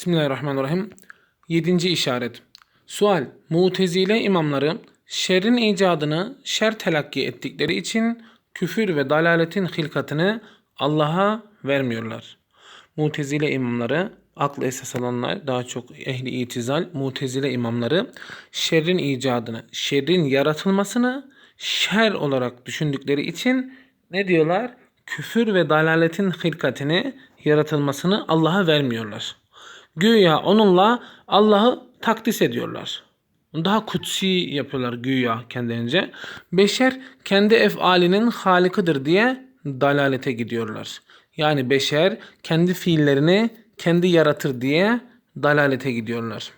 Bismillahirrahmanirrahim. Yedinci işaret. Sual. Mutezile imamları şerrin icadını şer telakki ettikleri için küfür ve dalaletin hilkatını Allah'a vermiyorlar. Mutezile imamları, aklı esas alanlar, daha çok ehli itizal, mutezile imamları şerrin icadını, şerrin yaratılmasını şer olarak düşündükleri için ne diyorlar? Küfür ve dalaletin hilkatini, yaratılmasını Allah'a vermiyorlar. Güya onunla Allah'ı takdis ediyorlar. Daha kutsi yapıyorlar güya kendilerince. Beşer kendi efalinin halikıdır diye dalalete gidiyorlar. Yani beşer kendi fiillerini kendi yaratır diye dalalete gidiyorlar.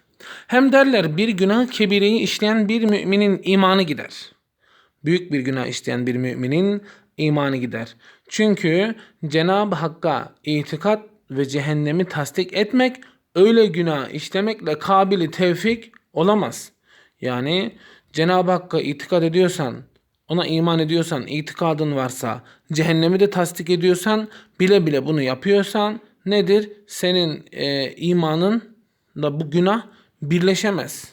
Hem derler bir günah kebireyi işleyen bir müminin imanı gider. Büyük bir günah işleyen bir müminin imanı gider. Çünkü Cenab-ı Hakk'a itikat ve cehennemi tasdik etmek öyle günah işlemekle kabili tevfik olamaz. Yani Cenab-ı Hakk'a itikat ediyorsan, ona iman ediyorsan, itikadın varsa, cehennemi de tasdik ediyorsan, bile bile bunu yapıyorsan nedir? Senin e, imanınla bu günah birleşemez.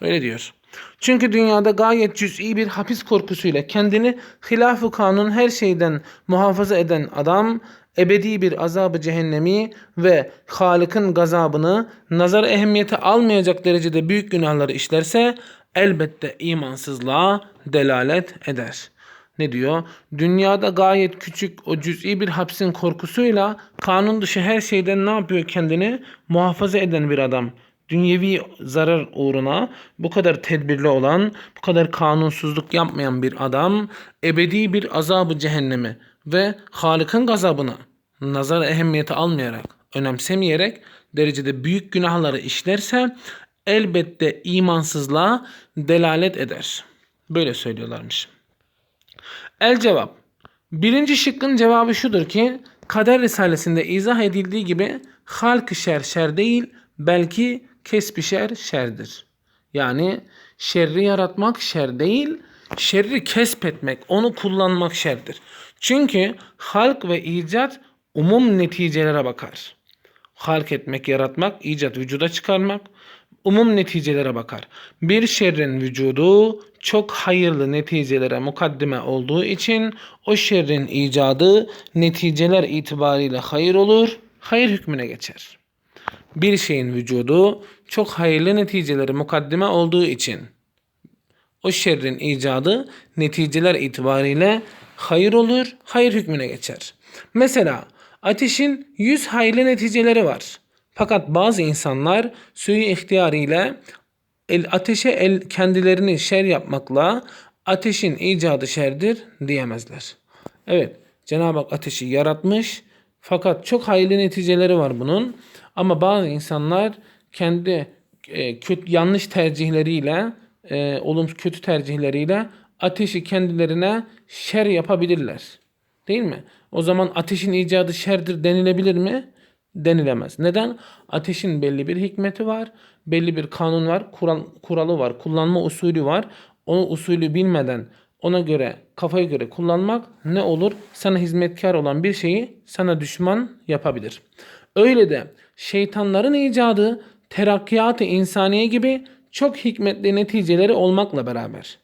Öyle diyor. Çünkü dünyada gayet cüz'i bir hapis korkusuyla kendini hilaf-ı kanun her şeyden muhafaza eden adam ebedi bir azabı cehennemi ve Halık'ın gazabını nazar ehemmiyete almayacak derecede büyük günahları işlerse elbette imansızlığa delalet eder. Ne diyor? Dünyada gayet küçük o cüz'i bir hapsin korkusuyla kanun dışı her şeyden ne yapıyor kendini muhafaza eden bir adam dünyevi zarar uğruna bu kadar tedbirli olan, bu kadar kanunsuzluk yapmayan bir adam ebedi bir azabı cehennemi ve Halık'ın gazabını nazar ehemmiyeti almayarak, önemsemeyerek derecede büyük günahları işlerse elbette imansızlığa delalet eder. Böyle söylüyorlarmış. El cevap. Birinci şıkkın cevabı şudur ki Kader Risalesi'nde izah edildiği gibi halk şer şer değil belki kesbi şer şerdir. Yani şerri yaratmak şer değil, şerri kesbetmek, onu kullanmak şerdir. Çünkü halk ve icat umum neticelere bakar. Halk etmek, yaratmak, icat vücuda çıkarmak umum neticelere bakar. Bir şerrin vücudu çok hayırlı neticelere mukaddime olduğu için o şerrin icadı neticeler itibariyle hayır olur, hayır hükmüne geçer. Bir şeyin vücudu çok hayırlı neticeleri mukaddime olduğu için o şerrin icadı neticeler itibariyle hayır olur, hayır hükmüne geçer. Mesela ateşin yüz hayırlı neticeleri var. Fakat bazı insanlar suyu ihtiyarıyla el, ateşe el kendilerini şer yapmakla ateşin icadı şerdir diyemezler. Evet Cenab-ı Hak ateşi yaratmış fakat çok hayırlı neticeleri var bunun. Ama bazı insanlar kendi e, kötü yanlış tercihleriyle, e, olumsuz kötü tercihleriyle ateşi kendilerine şer yapabilirler. Değil mi? O zaman ateşin icadı şerdir denilebilir mi? Denilemez. Neden? Ateşin belli bir hikmeti var, belli bir kanun var, kural, kuralı var, kullanma usulü var. Onu usulü bilmeden ona göre kafaya göre kullanmak ne olur? Sana hizmetkar olan bir şeyi sana düşman yapabilir. Öyle de şeytanların icadı terakkiyat-ı insaniye gibi çok hikmetli neticeleri olmakla beraber.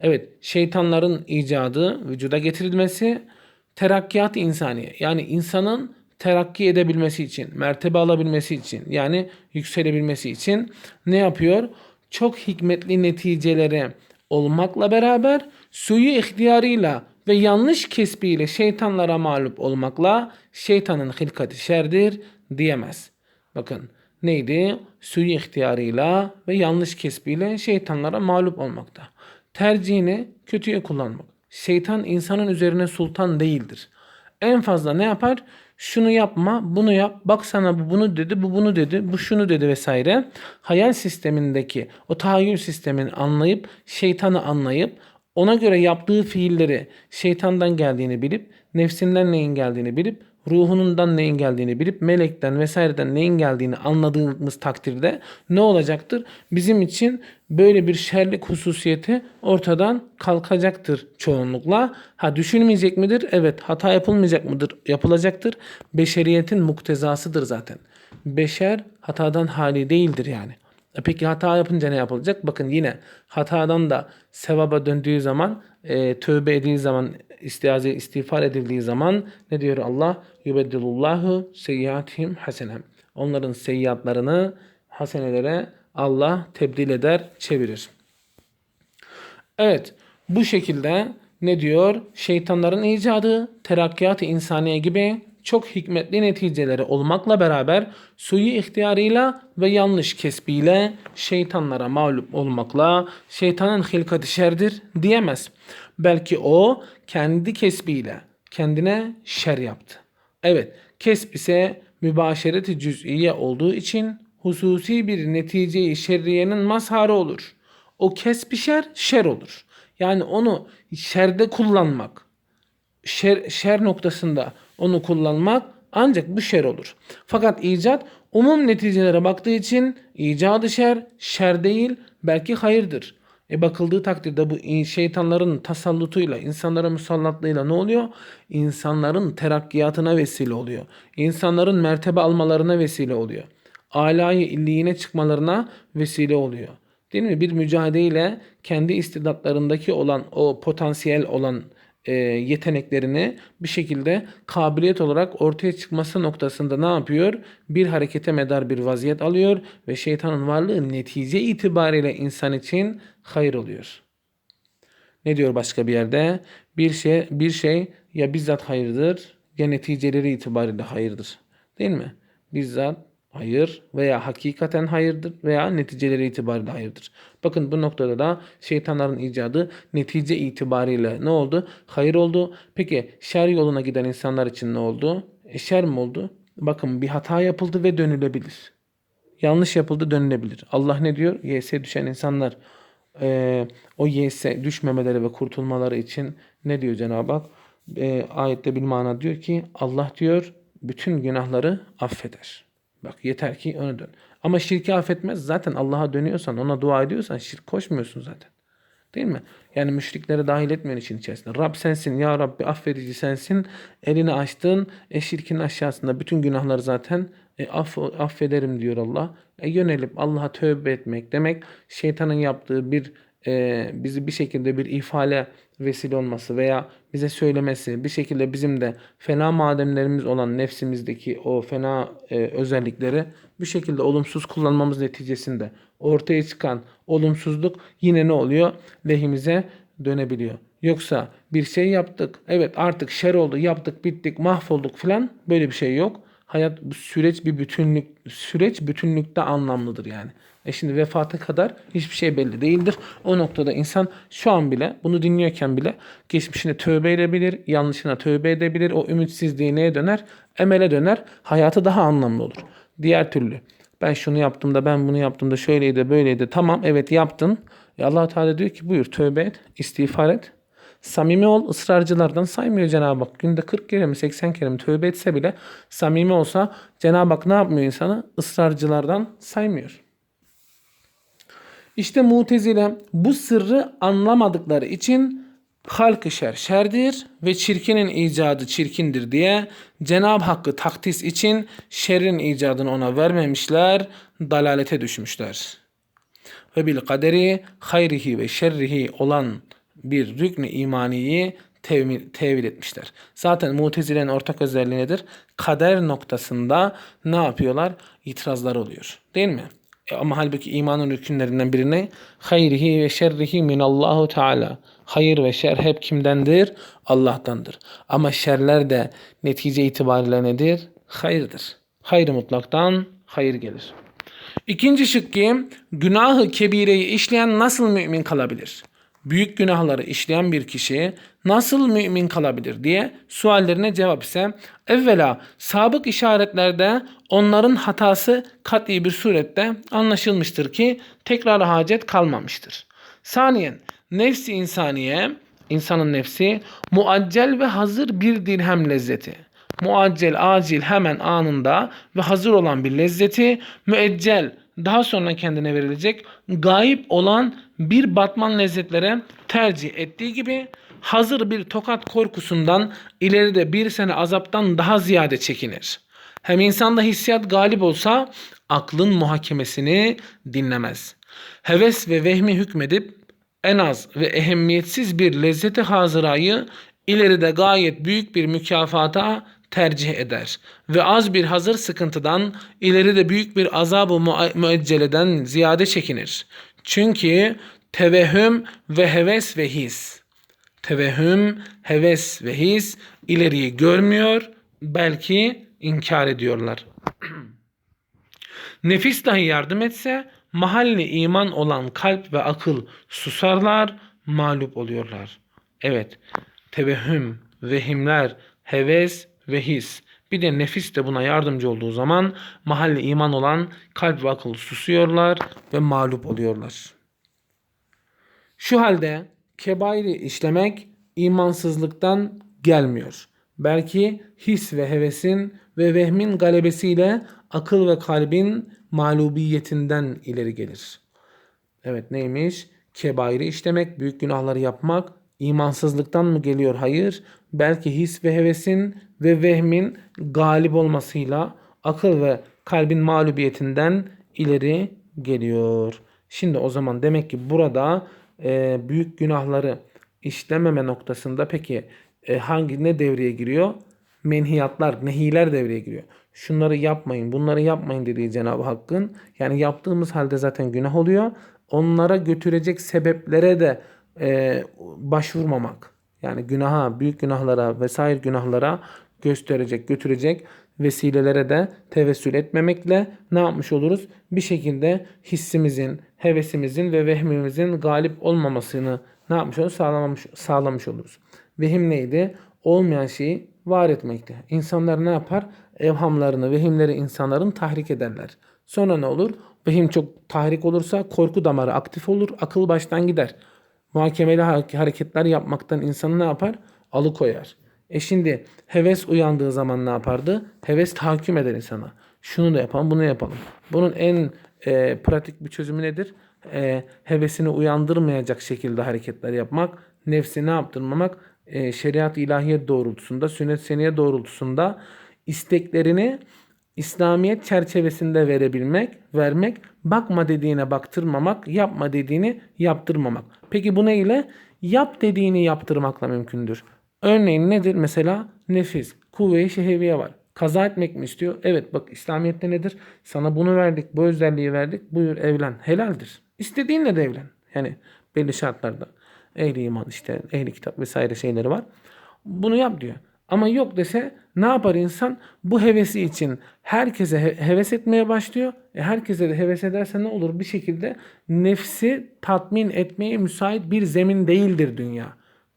Evet şeytanların icadı vücuda getirilmesi terakkiyat insaniye yani insanın terakki edebilmesi için, mertebe alabilmesi için yani yükselebilmesi için ne yapıyor? Çok hikmetli neticeleri olmakla beraber suyu ihtiyarıyla ve yanlış kesbiyle şeytanlara mağlup olmakla şeytanın hilkati şerdir diyemez. Bakın neydi? Suyu ihtiyarıyla ve yanlış kesbiyle şeytanlara mağlup olmakta. Tercihini kötüye kullanmak. Şeytan insanın üzerine sultan değildir. En fazla ne yapar? Şunu yapma, bunu yap. Bak sana bu bunu dedi, bu bunu dedi, bu şunu dedi vesaire. Hayal sistemindeki o tahayyül sistemini anlayıp, şeytanı anlayıp, ona göre yaptığı fiilleri şeytandan geldiğini bilip, nefsinden neyin geldiğini bilip, ruhundan neyin geldiğini bilip melekten vesaireden neyin geldiğini anladığımız takdirde ne olacaktır? Bizim için böyle bir şerlik hususiyeti ortadan kalkacaktır çoğunlukla. Ha düşünmeyecek midir? Evet. Hata yapılmayacak mıdır? Yapılacaktır. Beşeriyetin muktezasıdır zaten. beşer hatadan hali değildir yani. E peki hata yapınca ne yapılacak? Bakın yine hatadan da sevaba döndüğü zaman, e, tövbe edildiği zaman, istiaze, istiğfar edildiği zaman ne diyor Allah? Yubeddilullahu seyyiatihim hasenem. Onların seyyiatlarını hasenelere Allah tebdil eder, çevirir. Evet, bu şekilde ne diyor? Şeytanların icadı, terakkiyat-ı insaniye gibi çok hikmetli neticeleri olmakla beraber suyu ihtiyarıyla ve yanlış kesbiyle şeytanlara mağlup olmakla şeytanın hilkati şerdir diyemez. Belki o kendi kesbiyle kendine şer yaptı. Evet, kesb ise mübaşereti cüz'iye olduğu için hususi bir neticeyi şerriyenin mazharı olur. O kesbi şer, şer olur. Yani onu şerde kullanmak, şer, şer noktasında onu kullanmak ancak bu şer olur. Fakat icat umum neticelere baktığı için icadı şer, şer değil belki hayırdır. E bakıldığı takdirde bu şeytanların tasallutuyla, insanlara musallatlığıyla ne oluyor? İnsanların terakkiyatına vesile oluyor. İnsanların mertebe almalarına vesile oluyor. Alayı illiğine çıkmalarına vesile oluyor. Değil mi? Bir mücadeleyle kendi istidatlarındaki olan o potansiyel olan e, yeteneklerini bir şekilde kabiliyet olarak ortaya çıkması noktasında ne yapıyor? Bir harekete medar bir vaziyet alıyor ve şeytanın varlığı netice itibariyle insan için hayır oluyor. Ne diyor başka bir yerde? Bir şey bir şey ya bizzat hayırdır ya neticeleri itibariyle hayırdır. Değil mi? Bizzat hayır veya hakikaten hayırdır veya neticeleri itibariyle hayırdır. Bakın bu noktada da şeytanların icadı netice itibariyle ne oldu? Hayır oldu. Peki şer yoluna giden insanlar için ne oldu? E, şer mi oldu? Bakın bir hata yapıldı ve dönülebilir. Yanlış yapıldı dönülebilir. Allah ne diyor? YS düşen insanlar e, o YS düşmemeleri ve kurtulmaları için ne diyor Cenab-ı Hak? E, ayette bir mana diyor ki Allah diyor bütün günahları affeder. Bak yeter ki ona dön. Ama şirki affetmez. Zaten Allah'a dönüyorsan, ona dua ediyorsan şirk koşmuyorsun zaten. Değil mi? Yani müşriklere dahil etmeyen için içerisinde. Rab sensin, ya Rabbi affedici sensin. Elini açtın, e şirkin aşağısında bütün günahları zaten e, aff affederim diyor Allah. E yönelip Allah'a tövbe etmek demek şeytanın yaptığı bir e, bizi bir şekilde bir ifale vesile olması veya bize söylemesi bir şekilde bizim de fena mademlerimiz olan nefsimizdeki o fena e, özellikleri bir şekilde olumsuz kullanmamız neticesinde ortaya çıkan olumsuzluk yine ne oluyor? Lehimize dönebiliyor. Yoksa bir şey yaptık. Evet artık şer oldu. Yaptık, bittik, mahvolduk falan. Böyle bir şey yok. Hayat süreç bir bütünlük süreç bütünlükte anlamlıdır yani. E şimdi vefata kadar hiçbir şey belli değildir. O noktada insan şu an bile bunu dinliyorken bile geçmişine tövbe edebilir, yanlışına tövbe edebilir. O ümitsizliği neye döner? Emele döner. Hayatı daha anlamlı olur. Diğer türlü ben şunu yaptım da ben bunu yaptım da şöyleydi böyleydi. Tamam evet yaptın. E allah Teala diyor ki buyur tövbe et, istiğfar et. Samimi ol, ısrarcılardan saymıyor Cenab-ı Hak. Günde 40 kere mi 80 kere mi tövbe etse bile samimi olsa Cenab-ı Hak ne yapmıyor insanı? Israrcılardan saymıyor. İşte mutezile bu sırrı anlamadıkları için halkı şer şerdir ve çirkinin icadı çirkindir diye Cenab-ı Hakk'ı takdis için şerrin icadını ona vermemişler, dalalete düşmüşler. Ve bil kaderi hayrihi ve şerrihi olan bir rüknü imaniyi tevil, tevil etmişler. Zaten mutezilerin ortak özelliği nedir? Kader noktasında ne yapıyorlar? İtirazlar oluyor. Değil mi? E ama halbuki imanın rükünlerinden birine hayrihi ve şerrihi minallahu teala. Hayır ve şer hep kimdendir? Allah'tandır. Ama şerler de netice itibariyle nedir? Hayırdır. Hayır mutlaktan hayır gelir. İkinci şıkkı günahı kebireyi işleyen nasıl mümin kalabilir? Büyük günahları işleyen bir kişi nasıl mümin kalabilir diye suallerine cevap ise evvela sabık işaretlerde onların hatası kat'i bir surette anlaşılmıştır ki tekrar hacet kalmamıştır. Saniyen nefsi insaniye insanın nefsi muaccel ve hazır bir dirhem lezzeti. Muaccel, acil hemen anında ve hazır olan bir lezzeti, müeccel daha sonra kendine verilecek gayip olan bir batman lezzetlere tercih ettiği gibi hazır bir tokat korkusundan ileride bir sene azaptan daha ziyade çekinir. Hem insanda hissiyat galip olsa aklın muhakemesini dinlemez. Heves ve vehmi hükmedip en az ve ehemmiyetsiz bir lezzeti hazırayı ileride gayet büyük bir mükafata tercih eder ve az bir hazır sıkıntıdan ileride büyük bir azabı müecceleden ziyade çekinir. Çünkü tevehüm ve heves ve his tevehüm, heves ve his ileriyi görmüyor, belki inkar ediyorlar. Nefis dahi yardım etse mahalli iman olan kalp ve akıl susarlar, mağlup oluyorlar. Evet, tevehüm, vehimler, heves ve his. Bir de nefis de buna yardımcı olduğu zaman mahalli iman olan kalp ve akıl susuyorlar ve mağlup oluyorlar. Şu halde kebairi işlemek imansızlıktan gelmiyor. Belki his ve hevesin ve vehmin galebesiyle akıl ve kalbin mağlubiyetinden ileri gelir. Evet neymiş? Kebairi işlemek, büyük günahları yapmak imansızlıktan mı geliyor? Hayır. Belki his ve hevesin ve vehmin galip olmasıyla akıl ve kalbin mağlubiyetinden ileri geliyor. Şimdi o zaman demek ki burada e, büyük günahları işlememe noktasında peki e, hangi ne devreye giriyor? Menhiyatlar, nehiler devreye giriyor. Şunları yapmayın, bunları yapmayın dediği Cenab-ı Hakk'ın. Yani yaptığımız halde zaten günah oluyor. Onlara götürecek sebeplere de e, başvurmamak. Yani günaha, büyük günahlara vesaire günahlara gösterecek, götürecek vesilelere de tevessül etmemekle ne yapmış oluruz? Bir şekilde hissimizin, hevesimizin ve vehmimizin galip olmamasını ne yapmış oluruz? Sağlamış, sağlamış oluruz. Vehim neydi? Olmayan şeyi var etmekti. İnsanlar ne yapar? Evhamlarını, vehimleri insanların tahrik ederler. Sonra ne olur? Vehim çok tahrik olursa korku damarı aktif olur, akıl baştan gider. Muhakemeli hareketler yapmaktan insanı ne yapar? Alıkoyar. E şimdi heves uyandığı zaman ne yapardı? Heves tahakküm eder insana. Şunu da yapalım, bunu yapalım. Bunun en e, pratik bir çözümü nedir? E, hevesini uyandırmayacak şekilde hareketler yapmak, nefsi ne yaptırmamak? E, şeriat ilahiyet doğrultusunda, sünnet seniye doğrultusunda isteklerini İslamiyet çerçevesinde verebilmek, vermek, bakma dediğine baktırmamak, yapma dediğini yaptırmamak. Peki bu ne ile? Yap dediğini yaptırmakla mümkündür. Örneğin nedir? Mesela nefis, kuvve-i şeheviye var. Kaza etmek mi istiyor? Evet bak İslamiyet'te nedir? Sana bunu verdik, bu özelliği verdik. Buyur evlen. Helaldir. İstediğinle de evlen. Yani belli şartlarda. Ehli iman işte, ehli kitap vesaire şeyleri var. Bunu yap diyor. Ama yok dese ne yapar insan? Bu hevesi için herkese he- heves etmeye başlıyor. E herkese de heves ederse ne olur? Bir şekilde nefsi tatmin etmeye müsait bir zemin değildir dünya.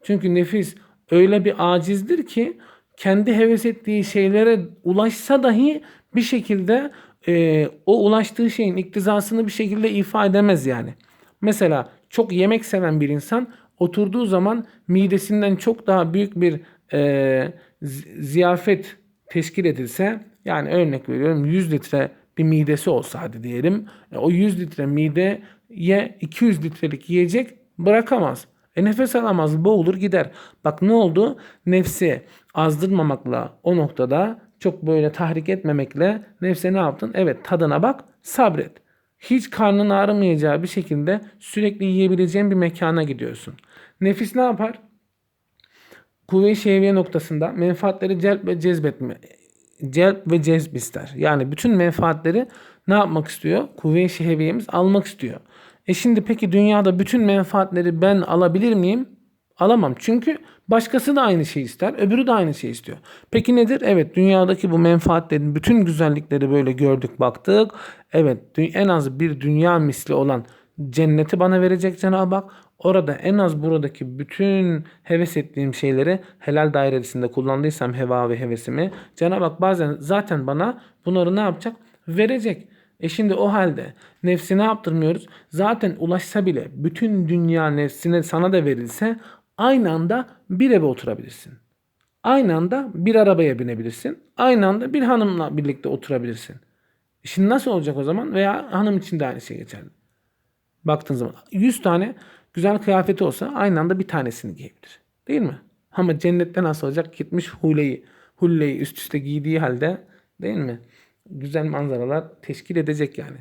Çünkü nefis öyle bir acizdir ki kendi heves ettiği şeylere ulaşsa dahi bir şekilde e, o ulaştığı şeyin iktizasını bir şekilde ifade edemez yani. Mesela çok yemek seven bir insan oturduğu zaman midesinden çok daha büyük bir e, zi- ziyafet teşkil edilse yani örnek veriyorum 100 litre bir midesi olsa hadi diyelim e, o 100 litre mideye 200 litrelik yiyecek bırakamaz. E nefes alamaz, boğulur gider. Bak ne oldu? Nefsi azdırmamakla o noktada çok böyle tahrik etmemekle nefse ne yaptın? Evet tadına bak, sabret. Hiç karnın ağrımayacağı bir şekilde sürekli yiyebileceğin bir mekana gidiyorsun. Nefis ne yapar? Kuvve-i şehviye noktasında menfaatleri celp ve cezbetme celp ve cezb ister. Yani bütün menfaatleri ne yapmak istiyor? Kuvve-i almak istiyor. E şimdi peki dünyada bütün menfaatleri ben alabilir miyim? Alamam. Çünkü başkası da aynı şeyi ister. Öbürü de aynı şeyi istiyor. Peki nedir? Evet dünyadaki bu menfaatlerin bütün güzellikleri böyle gördük baktık. Evet en az bir dünya misli olan cenneti bana verecek Cenab-ı Hak. Orada en az buradaki bütün heves ettiğim şeyleri helal dairesinde kullandıysam heva ve hevesimi Cenab-ı Hak bazen zaten bana bunları ne yapacak? Verecek. E şimdi o halde nefsi ne yaptırmıyoruz? Zaten ulaşsa bile bütün dünya nefsine sana da verilse aynı anda bir eve oturabilirsin. Aynı anda bir arabaya binebilirsin. Aynı anda bir hanımla birlikte oturabilirsin. E Şimdi nasıl olacak o zaman? Veya hanım için de aynı şey geçerli. Baktığın zaman 100 tane güzel kıyafeti olsa aynı anda bir tanesini giyebilir. Değil mi? Ama cennette nasıl olacak? Gitmiş huleyi, hulleyi üst üste giydiği halde Değil mi? Güzel manzaralar teşkil edecek yani.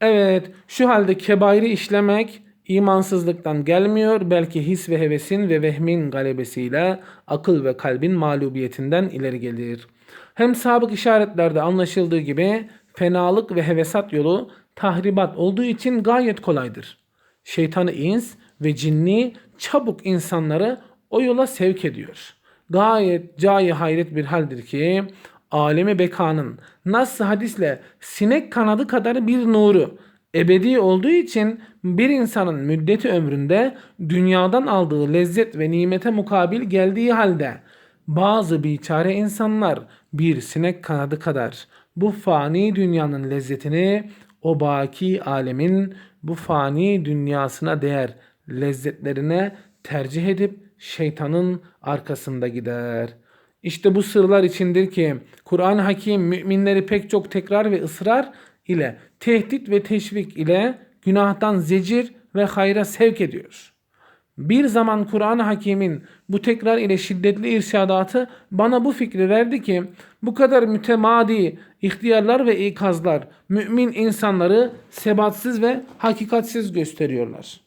Evet, şu halde kebairi işlemek imansızlıktan gelmiyor, belki his ve hevesin ve vehmin galebesiyle akıl ve kalbin mağlubiyetinden ileri gelir. Hem sabık işaretlerde anlaşıldığı gibi fenalık ve hevesat yolu tahribat olduğu için gayet kolaydır. Şeytanı ins ve cinni çabuk insanları o yola sevk ediyor. Gayet cayi hayret bir haldir ki alemi bekanın nasıl hadisle sinek kanadı kadar bir nuru ebedi olduğu için bir insanın müddeti ömründe dünyadan aldığı lezzet ve nimete mukabil geldiği halde bazı biçare insanlar bir sinek kanadı kadar bu fani dünyanın lezzetini o baki alemin bu fani dünyasına değer lezzetlerine tercih edip şeytanın arkasında gider. İşte bu sırlar içindir ki Kur'an-ı Hakim müminleri pek çok tekrar ve ısrar ile tehdit ve teşvik ile günahtan zecir ve hayra sevk ediyor. Bir zaman Kur'an-ı Hakim'in bu tekrar ile şiddetli irşadatı bana bu fikri verdi ki bu kadar mütemadi ihtiyarlar ve ikazlar mümin insanları sebatsız ve hakikatsiz gösteriyorlar.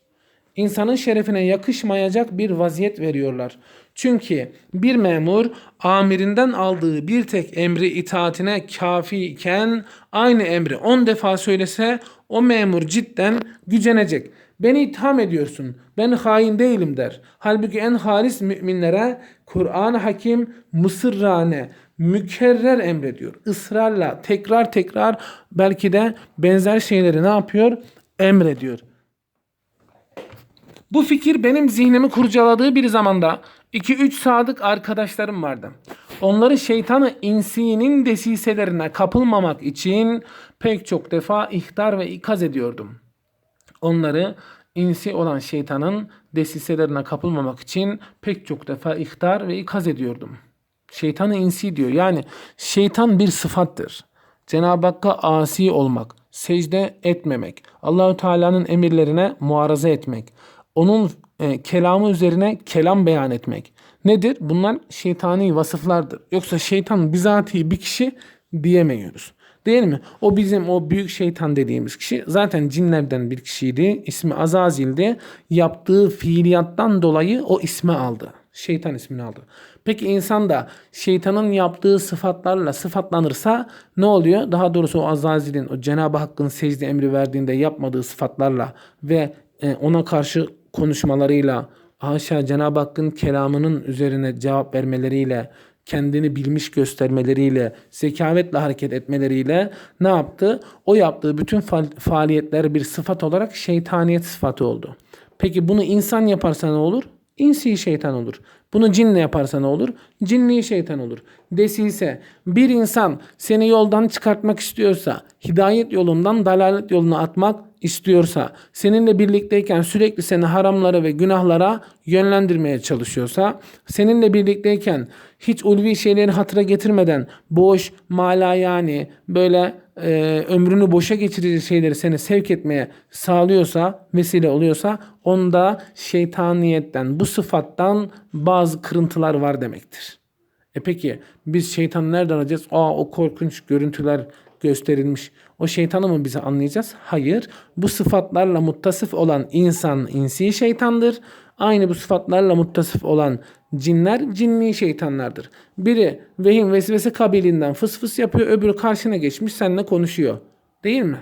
İnsanın şerefine yakışmayacak bir vaziyet veriyorlar. Çünkü bir memur amirinden aldığı bir tek emri itaatine kafi iken aynı emri 10 defa söylese o memur cidden gücenecek. Beni itham ediyorsun. Ben hain değilim der. Halbuki en halis müminlere Kur'an-ı Hakim mısırrane, mükerrer emrediyor. Israrla tekrar tekrar belki de benzer şeyleri ne yapıyor? Emrediyor. Bu fikir benim zihnimi kurcaladığı bir zamanda 2-3 sadık arkadaşlarım vardı. Onları şeytanı insinin desiselerine kapılmamak için pek çok defa ihtar ve ikaz ediyordum. Onları insi olan şeytanın desiselerine kapılmamak için pek çok defa ihtar ve ikaz ediyordum. Şeytanı insi diyor. Yani şeytan bir sıfattır. Cenab-ı Hakk'a asi olmak, secde etmemek, Allahü Teala'nın emirlerine muaraza etmek, onun e, kelamı üzerine kelam beyan etmek. Nedir? Bunlar şeytani vasıflardır. Yoksa şeytan bizatihi bir kişi diyemiyoruz. Değil mi? O bizim o büyük şeytan dediğimiz kişi zaten cinlerden bir kişiydi. İsmi Azazil'di. Yaptığı fiiliyattan dolayı o ismi aldı. Şeytan ismini aldı. Peki insan da şeytanın yaptığı sıfatlarla sıfatlanırsa ne oluyor? Daha doğrusu o Azazil'in o Cenab-ı Hakk'ın secde emri verdiğinde yapmadığı sıfatlarla ve e, ona karşı konuşmalarıyla haşa Cenab-ı Hakk'ın kelamının üzerine cevap vermeleriyle kendini bilmiş göstermeleriyle, zekavetle hareket etmeleriyle ne yaptı? O yaptığı bütün faaliyetler bir sıfat olarak şeytaniyet sıfatı oldu. Peki bunu insan yaparsa ne olur? İnsi şeytan olur. Bunu cinle yaparsa ne olur? Cinni şeytan olur. Desiyse bir insan seni yoldan çıkartmak istiyorsa, hidayet yolundan dalalet yoluna atmak istiyorsa, seninle birlikteyken sürekli seni haramlara ve günahlara yönlendirmeye çalışıyorsa, seninle birlikteyken hiç ulvi şeyleri hatıra getirmeden boş, mala yani böyle e, ömrünü boşa geçirici şeyleri seni sevk etmeye sağlıyorsa, vesile oluyorsa onda şeytaniyetten, bu sıfattan bazı kırıntılar var demektir. E peki biz şeytanı nereden alacağız? Aa o korkunç görüntüler gösterilmiş. O şeytanı mı bize anlayacağız? Hayır. Bu sıfatlarla muttasıf olan insan insi şeytandır. Aynı bu sıfatlarla muttasıf olan cinler cinni şeytanlardır. Biri vehim vesvese kabilinden fıs fıs yapıyor. Öbürü karşına geçmiş seninle konuşuyor. Değil mi?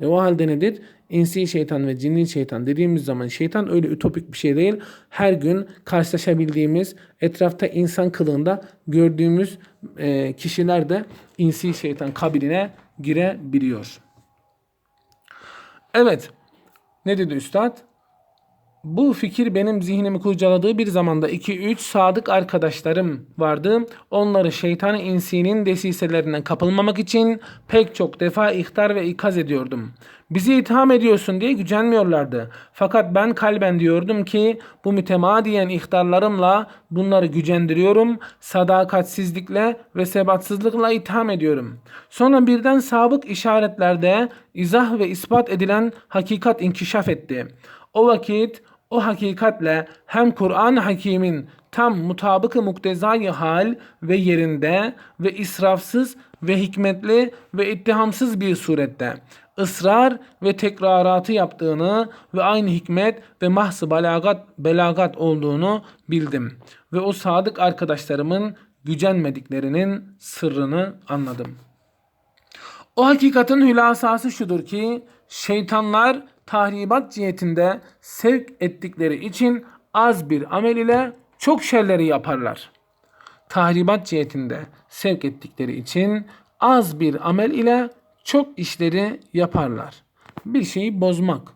E o halde nedir? İnsi şeytan ve cinni şeytan dediğimiz zaman şeytan öyle ütopik bir şey değil. Her gün karşılaşabildiğimiz, etrafta insan kılığında gördüğümüz e, kişiler de insi şeytan kabiline girebiliyor. Evet. Ne dedi üstad? Bu fikir benim zihnimi kurcaladığı bir zamanda 2-3 sadık arkadaşlarım vardı. Onları şeytan insinin desiselerine kapılmamak için pek çok defa ihtar ve ikaz ediyordum. Bizi itham ediyorsun diye gücenmiyorlardı. Fakat ben kalben diyordum ki bu mütemadiyen ihtarlarımla bunları gücendiriyorum, sadakatsizlikle ve sebatsızlıkla itham ediyorum. Sonra birden sabık işaretlerde izah ve ispat edilen hakikat inkişaf etti. O vakit o hakikatle hem Kur'an-ı Hakim'in tam mutabık-ı muktezai hal ve yerinde ve israfsız ve hikmetli ve ittihamsız bir surette ısrar ve tekraratı yaptığını ve aynı hikmet ve mahsı belagat, belagat olduğunu bildim. Ve o sadık arkadaşlarımın gücenmediklerinin sırrını anladım. O hakikatin hülasası şudur ki şeytanlar tahribat cihetinde sevk ettikleri için az bir amel ile çok şerleri yaparlar. Tahribat cihetinde sevk ettikleri için az bir amel ile çok işleri yaparlar. Bir şeyi bozmak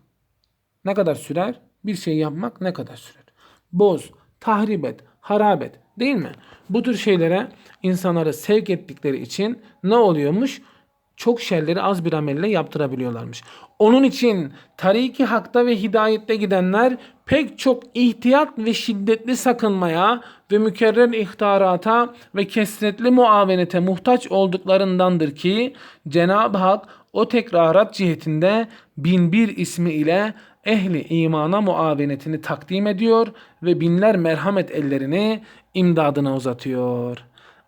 ne kadar sürer? Bir şey yapmak ne kadar sürer? Boz, tahrip et, harap et değil mi? Bu tür şeylere insanları sevk ettikleri için ne oluyormuş? Çok şerleri az bir amelle yaptırabiliyorlarmış. Onun için tariki hakta ve hidayette gidenler pek çok ihtiyat ve şiddetli sakınmaya ve mükerrer ihtarata ve kesretli muavenete muhtaç olduklarındandır ki Cenab-ı Hak o tekrarat cihetinde bin bir ismi ile ehli imana muavenetini takdim ediyor ve binler merhamet ellerini imdadına uzatıyor.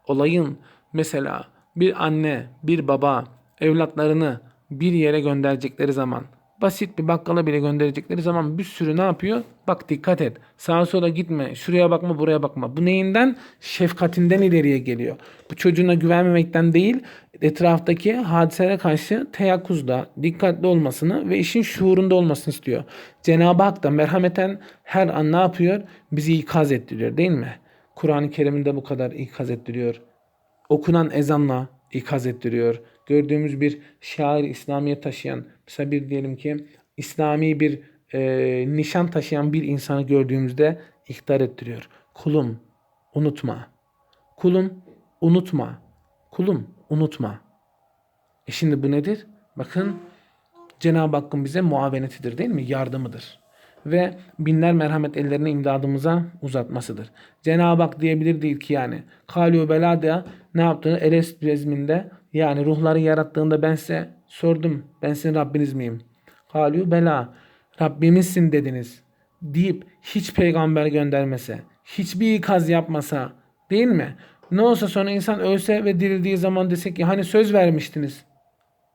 Olayın mesela bir anne, bir baba evlatlarını bir yere gönderecekleri zaman basit bir bakkala bile gönderecekleri zaman bir sürü ne yapıyor? Bak dikkat et. Sağa sola gitme. Şuraya bakma, buraya bakma. Bu neyinden? Şefkatinden ileriye geliyor. Bu çocuğuna güvenmemekten değil, etraftaki hadiselere karşı teyakkuzda, dikkatli olmasını ve işin şuurunda olmasını istiyor. Cenab-ı Hak da merhameten her an ne yapıyor? Bizi ikaz ettiriyor değil mi? Kur'an-ı Kerim'de bu kadar ikaz ettiriyor. Okunan ezanla ikaz ettiriyor. Gördüğümüz bir şair İslamiyet taşıyan, mesela bir diyelim ki İslami bir e, nişan taşıyan bir insanı gördüğümüzde ihtar ettiriyor. Kulum unutma. Kulum unutma. Kulum unutma. E şimdi bu nedir? Bakın Cenab-ı Hakk'ın bize muavenetidir değil mi? Yardımıdır. Ve binler merhamet ellerini imdadımıza uzatmasıdır. Cenab-ı Hak diyebilir değil ki yani. Kalü belada ne yaptığını Eles rezminde yani ruhları yarattığında ben size sordum. Ben sizin Rabbiniz miyim? Kalü bela. Rabbimizsin dediniz. Deyip hiç peygamber göndermese, hiçbir ikaz yapmasa değil mi? Ne olsa sonra insan ölse ve dirildiği zaman desek ki hani söz vermiştiniz.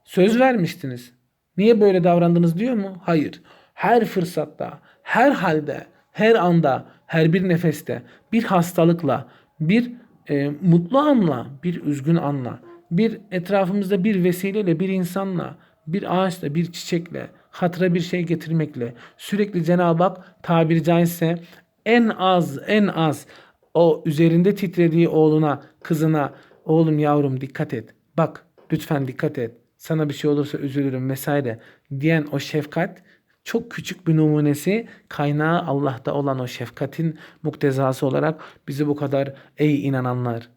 Söz vermiştiniz. Niye böyle davrandınız diyor mu? Hayır. Her fırsatta, her halde, her anda, her bir nefeste, bir hastalıkla, bir e, mutlu anla, bir üzgün anla, bir etrafımızda bir vesileyle, bir insanla, bir ağaçla, bir çiçekle, hatıra bir şey getirmekle, sürekli Cenab-ı Hak tabiri caizse en az, en az o üzerinde titrediği oğluna, kızına, oğlum yavrum dikkat et, bak lütfen dikkat et, sana bir şey olursa üzülürüm vesaire diyen o şefkat çok küçük bir numunesi kaynağı Allah'ta olan o şefkatin muktezası olarak bizi bu kadar ey inananlar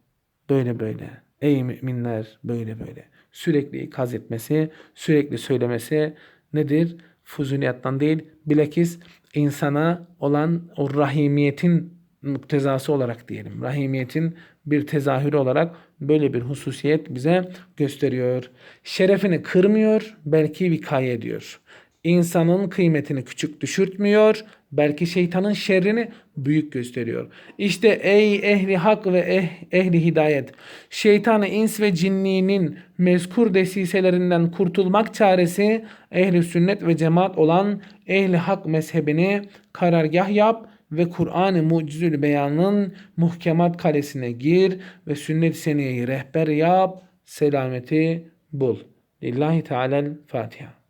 böyle böyle ey müminler böyle böyle sürekli ikaz etmesi sürekli söylemesi nedir? Fuzuliyattan değil bilakis insana olan o rahimiyetin muktezası olarak diyelim. Rahimiyetin bir tezahürü olarak böyle bir hususiyet bize gösteriyor. Şerefini kırmıyor, belki vikaye ediyor. İnsanın kıymetini küçük düşürtmüyor, belki şeytanın şerrini büyük gösteriyor. İşte ey ehli hak ve eh, ehli hidayet, şeytanı ins ve cinninin mezkur desiselerinden kurtulmak çaresi ehli sünnet ve cemaat olan ehli hak mezhebini karargah yap ve Kur'an-ı Mucizül Beyan'ın muhkemat kalesine gir ve sünnet seniyeyi rehber yap, selameti bul. Lillahi Teala'l Fatiha.